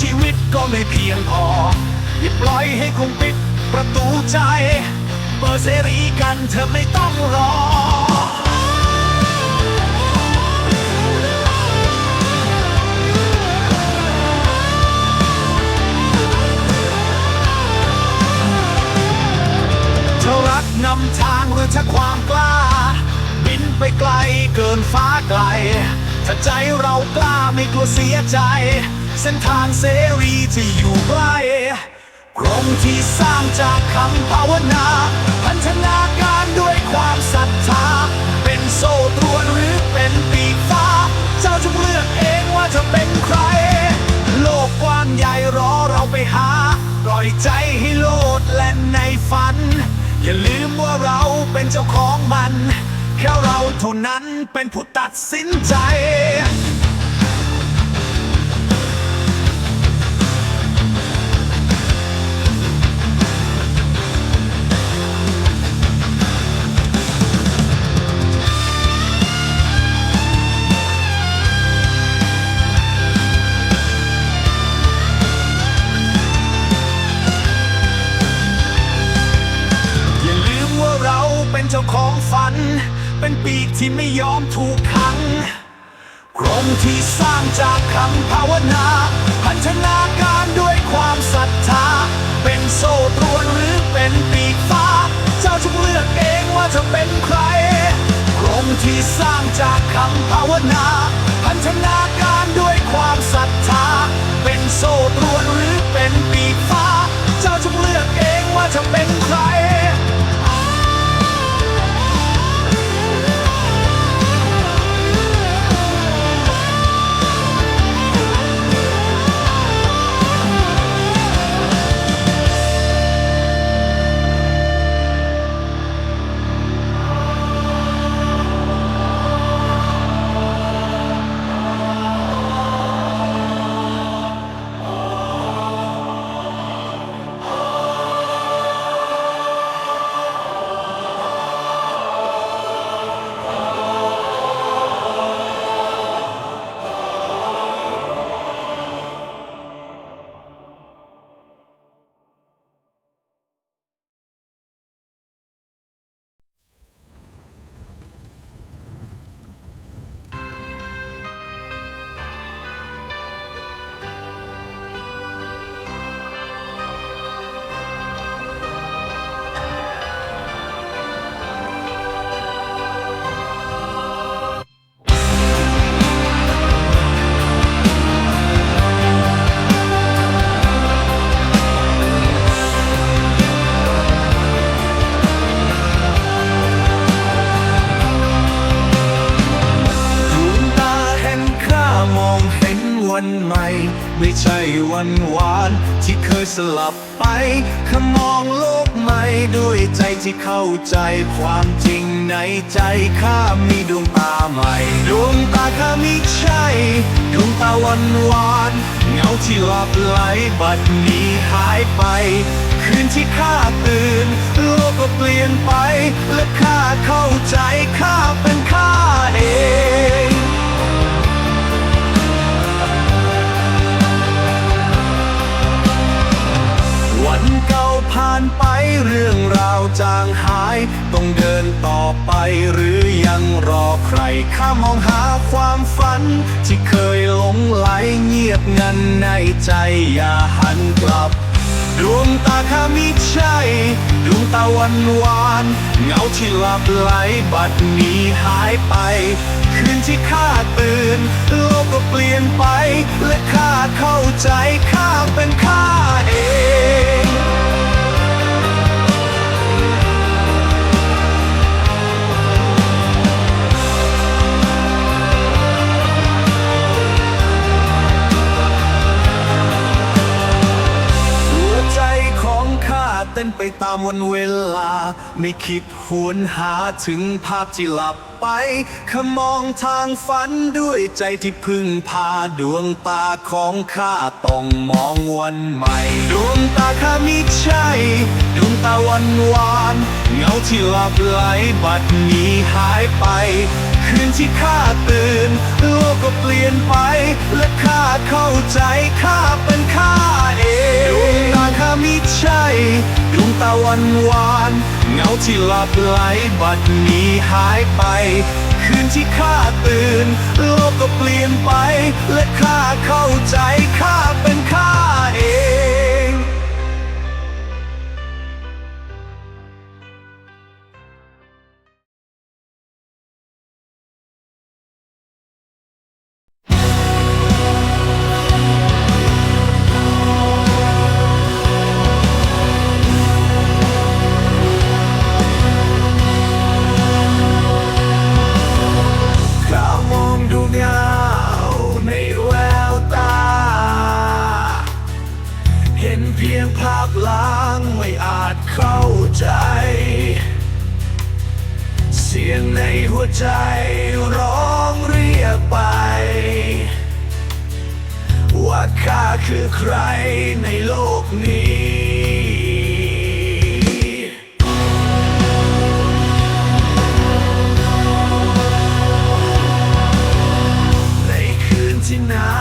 ชีวิตก็ไม่เพียงพอ อย่าปล่อยให้คงปิดประตูใจ เปิดเสรีกันเธอไม่ต้องรอ เธอรักนำทางหรือถ้าความกล้า บินไปไกลเกินฟ้าไกล ถ้าใจเรากล้าไม่กลัวเสียใจ เส้นทางเสรีที่อยู่ใกล้กรงที่สร้างจากคำภาวนา พันธนาการด้วยความศรัทธา เป็นโซ่ตรวนหรือเป็นปีกฟ้า เจ้าจงเลือกเองว่าจะเป็นใคร โลกกว้างใหญ่รอเราไปหา ปล่อยใจให้โลดแล่นในฝัน อย่าลืมว่าเราเป็นเจ้าของมัน แค่เราเท่านั้นเป็นผู้ตัดสินใจ ของฝัน เป็นปีกที่ไม่ยอมถูกขังกรงที่สร้างจากคำภาวนาพันธนาการด้วยความศรัทธา เป็นโซ่ตรวนหรือเป็นปีกฟ้า เจ้าจงเลือกเองว่าจะเป็นใครกรงที่สร้างจากคำภาวนาพันธนาการด้วยความศรัทธา เป็นโซ่ตรวนหรือเป็นปีกฟ้า เจ้าจงเลือกเองว่าจะเป็นใคร ไม่ใช่วันหวานที่เคยสลับไปข้ามองโลกใหม่ด้วยใจที่เข้าใจความจริงในใจข้ามีดวงตาใหม่ ดวงตาข้ามิใช่ดวงตาวันหวานเงาที่หลับไหลบัดนี้หายไป คืนที่ข้าตื่น โลกก็เปลี่ยนไป และข้าเข้าใจข้าเป็น ดินต่อไปหรือยังรอใครข้ามองหาความฝัน ที่เคยหลงไหลเงียบงันในใจอย่าหันกลับ ดวงตาข้ามิใช่ดวงตาวันวานเงาที่หลับไหลบัดนี้หายไปคืนที่ข้าตื่นโลกก็เปลี่ยนไป และข้าเข้าใจข้าเป็นข้า นไปตามวันเวลา ไม่คิดหวนหาถึงภาพที่หลับไปขมองทางฝันด้วยใจที่พึ่งพาดวงตาของข้าต้องมองวันใหม่ ดวงตาข้ามิใช่ ดวงตาวันวาน เงาที่หลับไหลบัดนี้หายไป คืคืนที่ข้าตื่น โลกก็เปลี่ยนไป และข้าเข้าใจข้าเป็นข้าเองดวงตาข้ามิใช่ดวงตาวันวาน เงาที่หลับไหลบัดนี้หายไป คืนที่ข้าตื่น โลกก็เปลี่ยนไป และข้าเข้าใจข้าเป็นข้า ใจร้องเรียกไป ว่าข้าคือใครในโลกนี้ในคืนที่หนา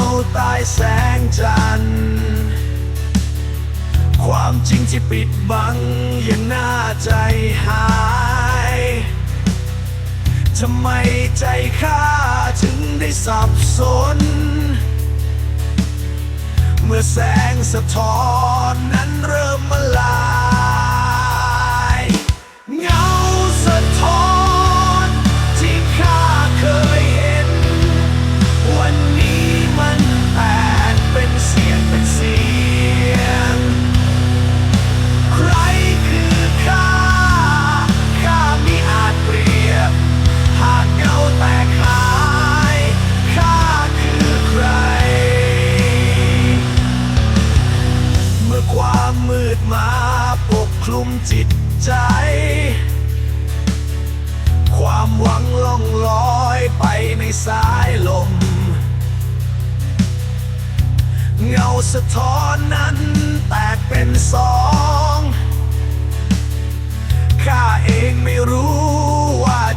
วใต้แสงจันทร์ความจริงที่ปิดบังยังน่าใจหายำไมใจข้าถึงได้สับสน เมื่อแสงสะท้อนนั้นเริ่มมาลา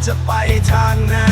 จะไปทางไหน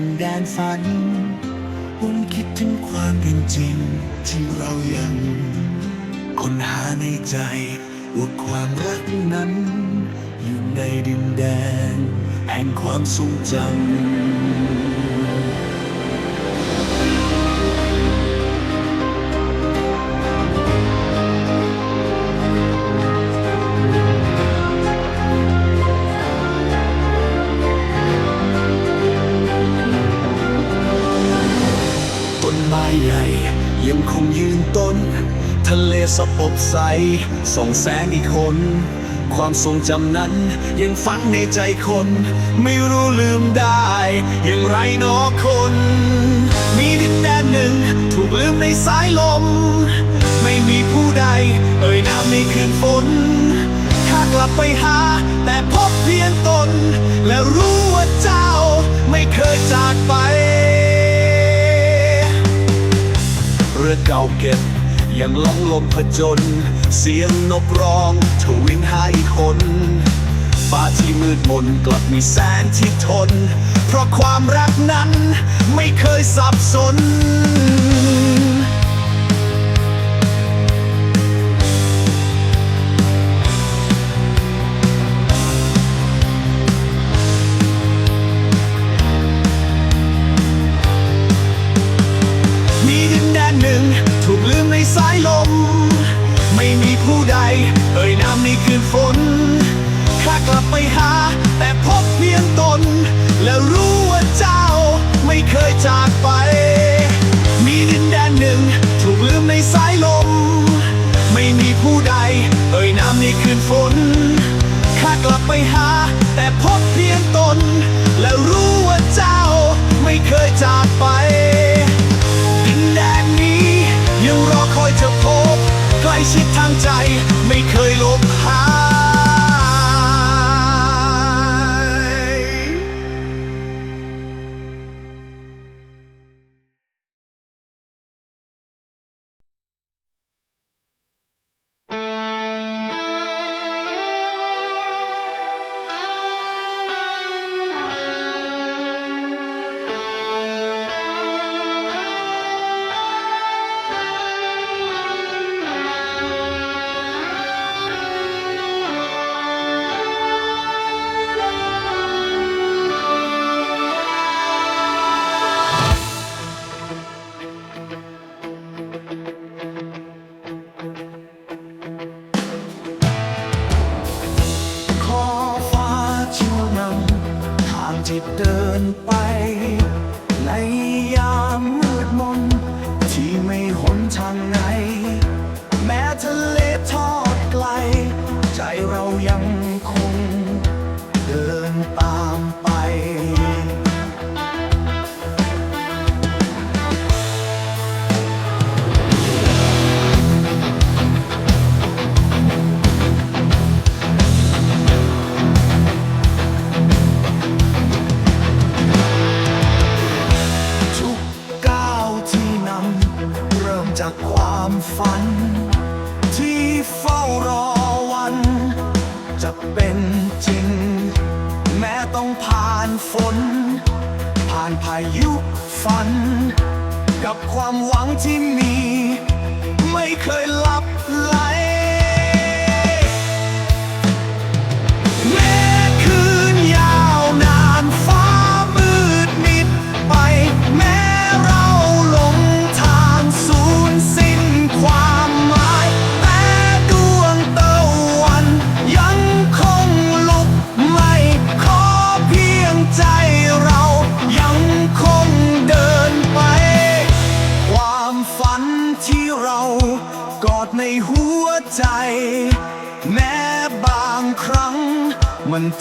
ดินแดนฝันวนคิดถึงความเป็นจริง ที่เรายังค้นหาในใจว่าความรักนั้น อยู่ในดินแดน แห่งความทรงจำ ใส ส่องแสงอีกคน ความทรงจำนั้น ยังฝังในใจคน ไม่รู้ลืมได้ อย่างไรนอคน มีดินแดนหนึ่ง ถูกลืมในสายลม ไม่มีผู้ใด เอ่ยนามในคืนฝนข้ากลับไปหา แต่พบเพียงตน และรู้ว่าเจ้า ไม่เคยจากไป เรือเก่าเก็บ ยังลองลมผจญเสียงนกร้องทวินหาอีกคนฟ้าที่มืดมนกลับมีแสงที่ทน เพราะความรักนั้นไม่เคยสับสน มีดินแดนหนึ่ง ถูกลืมในสายลม ไม่มีผู้ใด เอ่ยนามในคืนฝนข้ากลับไปหา แต่พบเพียงตน และรู้ว่าเจ้าไม่เคยจากไป มีดินแดนหนึ่ง ถูกลืมในสายลม ไม่มีผู้ใด เอ่ยนามในคืนฝนข้ากลับไปหา แต่พบเพียงตน และรู้ว่าเจ้าไม่เคยจากไป ไกล ใจเรายังคง เป็นจริง แม้ต้องผ่านฝน ผ่านพายุฝัน กับความหวังที่มี ไม่เคยลับไหล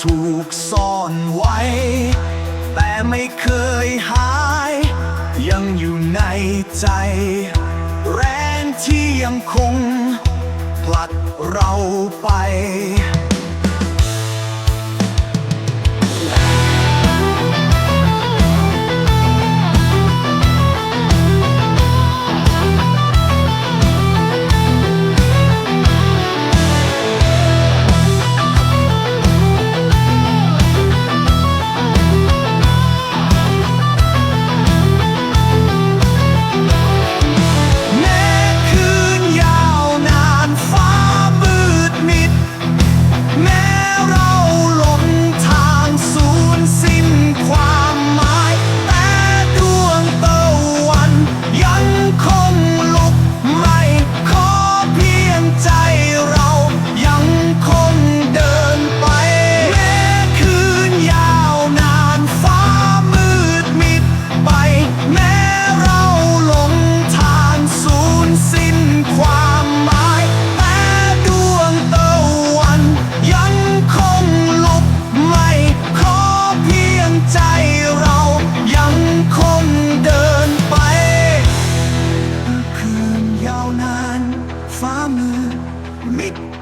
ถูกซ่อนไว้ แต่ไม่เคยหาย ยังอยู่ในใจ แรงที่ยังคง ผลัดเราไป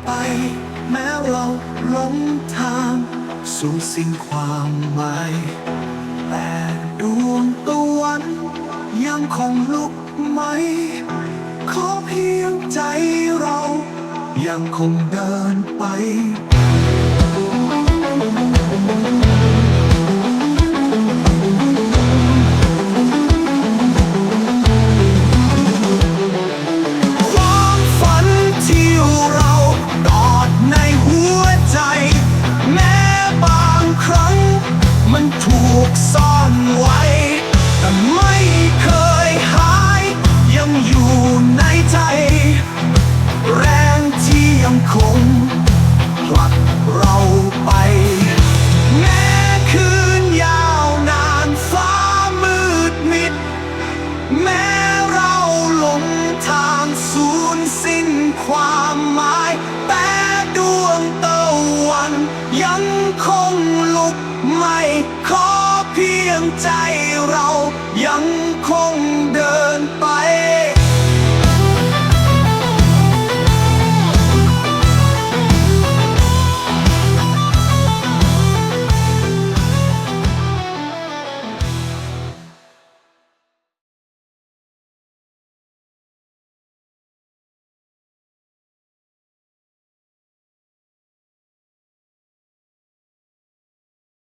ไป แม้เราหลงทางสู่สิ้นความหมายแต่ดวงตะวันยังคงลุกไหม ขอเพียงใจเรา ยังคงเดินไป ยังคงลุกไม่ขอเพียงใจเรายังคงเดินไป